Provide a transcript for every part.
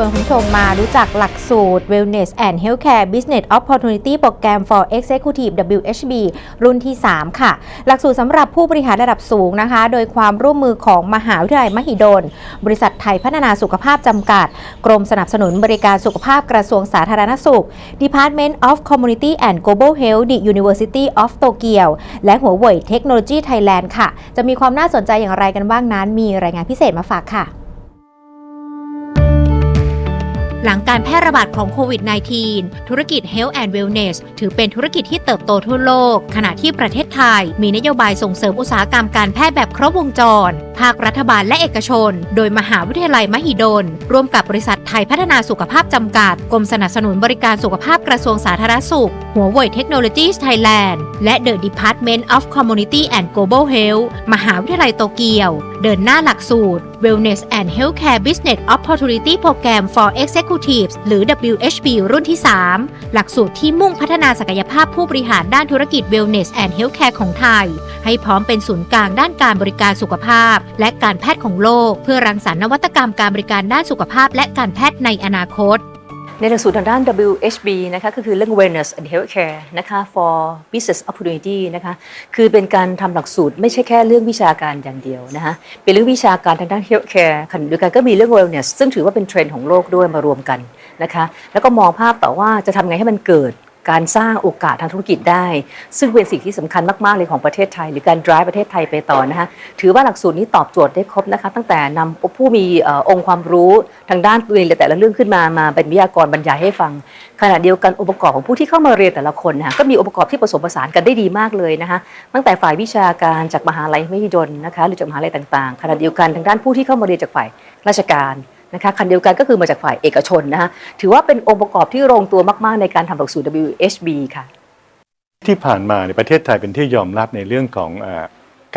วนคุณผู้ชมมารู้จักหลักสูตร Wellness and Healthcare Business Opportunity Program for Executive WHB รุ่นที่ 3 ค่ะ หลักสูตรสำหรับผู้บริหารระดับสูงนะคะ โดยความร่วมมือของมหาวิทยาลัยมหิดล บริษัทไทยพัฒนาสุขภาพจำกัด กรมสนับสนุนบริการสุขภาพกระทรวงสาธารณสุข Department of Community and Global Health The University of Tokyo และหัวเว่ยเทคโนโลยีไทยแลนด์ค่ะ จะมีความน่าสนใจอย่างไรกันบ้างนั้น มีรายงานพิเศษมาฝากค่ะ หลังการแพร่ระบาดของโควิด -19 ธุรกิจ Health and Wellness ถือเป็นธุรกิจที่เติบโตทั่วโลก ขณะที่ประเทศไทย มีนโยบายส่งเสริมอุตสาหกรรมการแพทย์แบบครบวงจร ภาครัฐบาลและเอกชน โดยมหาวิทยาลัยมหิดล ร่วมกับบริษัทไทยพัฒนาสุขภาพจำกัด กรมสนับสนุนบริการสุขภาพกระทรวงสาธารณสุข หัวเว่ยเทคโนโลยีไทยแลนด์ และ The Department of Community and Global Health มหาวิทยาลัยโตเกียว เดินหน้าหลักสูตร Wellness and Healthcare Business Opportunity Program for Executives หรือ WHB รุ่นที่ 3 หลักสูตรที่มุ่งพัฒนาศักยภาพผู้บริหารด้านธุรกิจ Wellness and Healthcare ของไทย ให้พร้อมเป็นศูนย์กลางด้านการบริการสุขภาพและการแพทย์ของโลก เพื่อรังสรรค์นวัตกรรมการบริการด้านสุขภาพ และการแพทย์ในอนาคต ในหลักสูตรทางด้าน WHB นะคะก็คือเรื่อง Wellness and Healthcare นะคะ for Business Opportunity นะคะคือเป็นการทำหลักสูตรไม่ใช่แค่เรื่องวิชาการอย่างเดียวนะคะเป็นเรื่องวิชาการทางด้าน Healthcare ขณะเดียวกันก็มีเรื่อง Wellness ซึ่งถือว่าเป็นเทรนด์ของโลกด้วยมารวมกันนะคะแล้วก็มองภาพต่อว่าจะทำไงให้มันเกิด การสร้างโอกาสทางธุรกิจได้ ซึ่งเป็นสิ่งที่สำคัญมาก ๆ เลยของประเทศไทย หรือการ drive ประเทศไทยไปต่อนะคะถือว่าหลักสูตรนี้ตอบโจทย์ได้ครบนะคะตั้งแต่นำผู้มีเอ่อองค์ความรู้ทางด้านตัวเองแต่ละเรื่องขึ้นมามาเป็นวิทยากรบรรยายให้ฟัง ขณะเดียวกันองค์ประกอบของผู้ที่เข้ามาเรียนแต่ละคนนะคะก็มีองค์ประกอบที่ผสมผสานกันได้ดีมากเลยนะคะตั้งแต่ฝ่ายวิชาการจากมหาลัยมหิดลนะคะหรือจากมหาลัยต่างๆขณะเดียวกันทางด้านผู้ที่เข้ามาเรียนจากฝ่ายราชการ นะคะคันเดียวกันก็คือมาจากฝ่ายเอกชนนะคะถือว่าเป็นองค์ประกอบที่ลงตัวมาก ๆ ในการทำหลักสูตร WHB ค่ะ ที่ผ่านมาในประเทศไทยเป็นที่ยอมรับในเรื่องของเออ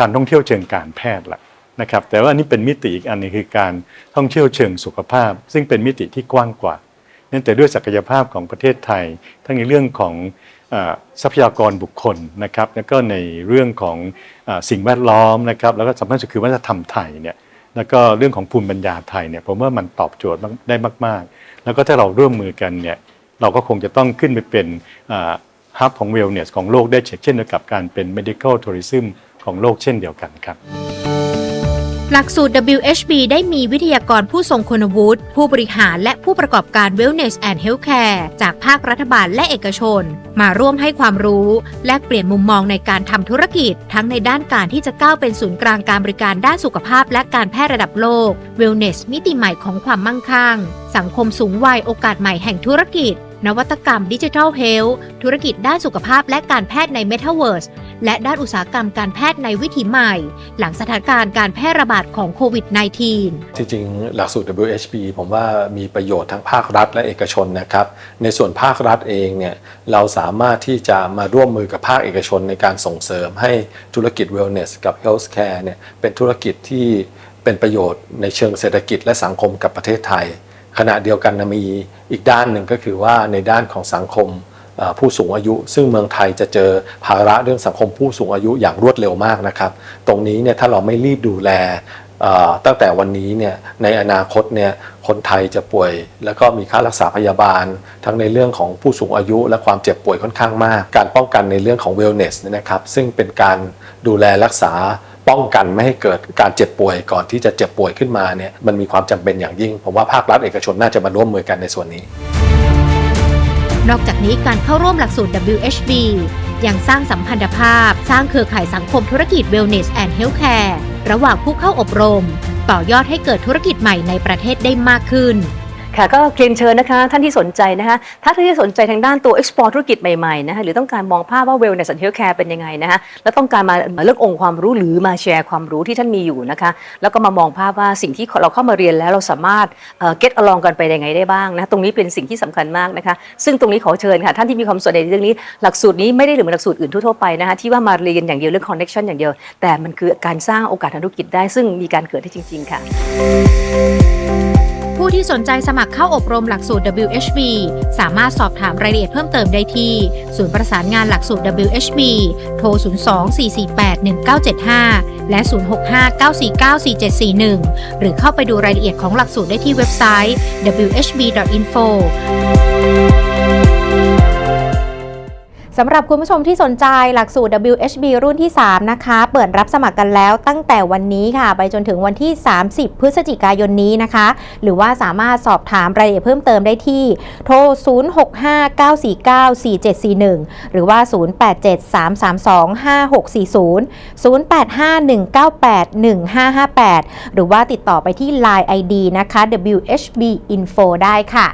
การท่องเที่ยวเชิงการแพทย์ละนะครับแต่ว่าอันนี้เป็นมิติอีกอันหนึงคือการท่องเที่ยวเชิงสุขภาพ ซึ่งเป็นมิติที่กว้างกว่าเนื่องแต่ด้วยศักยภาพของประเทศไทย ทั้งในเรื่องของเออทรัพยากรบุคคลนะครับแล้วก็ในเรื่องของเออสิ่งแวดล้อมนะครับแล้วก็สำคัญสุดคือวัฒนธรรมไทยเนี่ย แล้วก็เรื่องของภูมิปัญญาไทยเนี่ยผมว่ามันตอบโจทย์ได้มาก ๆ แล้วก็ถ้าเราร่วมมือกันเนี่ยเราก็คงจะต้องขึ้นไปเป็นฮับของเวลเนสของโลกได้เช่นเดียวกับการเป็น medical tourism ของโลกเช่นเดียวกันครับ หลักสูตร WHB ได้มีวิทยากรผู้ทรงคุณวุฒิ ผู้บริหารและผู้ประกอบการ Wellness and Healthcare จากภาครัฐบาลและเอกชน มาร่วมให้ความรู้ แลกเปลี่ยนมุมมองในการทำธุรกิจ ทั้งในด้านการที่จะก้าวเป็นศูนย์กลางการบริการด้านสุขภาพ และการแพทย์ระดับโลก Wellness มิติใหม่ของความมั่งคั่ง สังคมสูงวัยโอกาสใหม่แห่งธุรกิจ นวัตกรรมดิจิทัลเฮลท์ธุรกิจด้านสุขภาพและการแพทย์ใน Metaverse และด้านอุตสาหกรรมการแพทย์ในวิถีใหม่ หลังสถานการณ์การแพร่ระบาดของโควิด -19 จริงๆ หลักสูตร WHP ผมว่ามีประโยชน์ทั้งภาครัฐและเอกชนนะครับ ในส่วนภาครัฐเองเนี่ยเราสามารถที่จะมาร่วมมือกับภาคเอกชนในการส่งเสริมให้ธุรกิจ Wellness กับ Healthcare เนี่ยเป็นธุรกิจที่เป็นประโยชน์ในเชิงเศรษฐกิจและสังคมกับประเทศไทย ขณะเดียวกันมีอีกด้านหนึ่งก็คือว่าในด้านของสังคมผู้สูงอายุ ซึ่งเมืองไทยจะเจอภาระเรื่องสังคมผู้สูงอายุอย่างรวดเร็วมากนะครับ ตรงนี้เนี่ยถ้าเราไม่รีบดูแลตั้งแต่วันนี้เนี่ยในอนาคตเนี่ยคนไทยจะป่วย แล้วก็มีค่ารักษาพยาบาล ทั้งในเรื่องของผู้สูงอายุ และความเจ็บป่วยค่อนข้างมาก การป้องกันในเรื่องของ wellness เนี่ยนะครับซึ่งเป็นการดูแลรักษา ป้องกันไม่ให้เกิดการเจ็บป่วยก่อนที่จะเจ็บป่วยขึ้นมาเนี่ยมันมีความจำเป็นอย่างยิ่ง ผมว่าภาครัฐเอกชนน่าจะมาร่วมมือกันในส่วนนี้ นอกจากนี้การเข้าร่วมหลักสูตร WHB ยังสร้างสัมพันธภาพ สร้างเครือข่ายสังคมธุรกิจ Wellness and Healthcare ระหว่างผู้เข้าอบรม ต่อยอดให้เกิดธุรกิจใหม่ในประเทศได้มากขึ้น ค่ะก็เรียนเชิญนะคะ ท่านที่สนใจนะคะถ้าท่านที่สนใจทางด้านตัว export ธุรกิจใหม่ๆนะคะหรือต้องการมองภาพว่า wellness and healthcare เป็นยังไงนะคะแล้วต้องการมาเรื่ององค์ความรู้หรือมาแชร์ความรู้ที่ท่านมีอยู่นะคะ แล้วก็มามองภาพว่าสิ่งที่เราเข้ามาเรียนแล้วเราสามารถเอ่อ get along กันไปยังไงได้บ้างนะตรงนี้เป็นสิ่งที่สำคัญมากนะคะ ซึ่งตรงนี้ขอเชิญค่ะ ท่านที่มีความสนใจในเรื่องนี้ หลักสูตรนี้ไม่ได้เหมือนหลักสูตรอื่นทั่วๆไปนะคะที่ว่ามาเรียนอย่างเดียวเรื่อง connection อย่างเดียว แต่มันคือการสร้างโอกาสทางธุรกิจได้ ซึ่งมีการเกิดได้จริง ๆ ค่ะ ผู้ที่สนใจสมัครเข้าอบรมหลักสูตร WHB สามารถสอบถามรายละเอียดเพิ่มเติมได้ที่ ศูนย์ประสานงานหลักสูตร WHB โทร 02 448 1975 และ 065-949-4741 หรือเข้าไปดูรายละเอียดของหลักสูตรได้ที่เว็บไซต์ whb.info สำหรับคุณผู้ชมที่สนใจหลักสูตร WHB รุ่นที่ 3 นะคะ เปิดรับสมัครกันแล้วตั้งแต่วันนี้ค่ะ ไปจนถึงวันที่ 30 พฤศจิกายนนี้นะคะ หรือว่าสามารถสอบถามรายละเอียดเพิ่มเติมได้ที่ โทร 0659494741 หรือว่า 0873325640 0851981558 หรือว่าติดต่อไปที่ Line ID นะคะ WHB Info ได้ค่ะ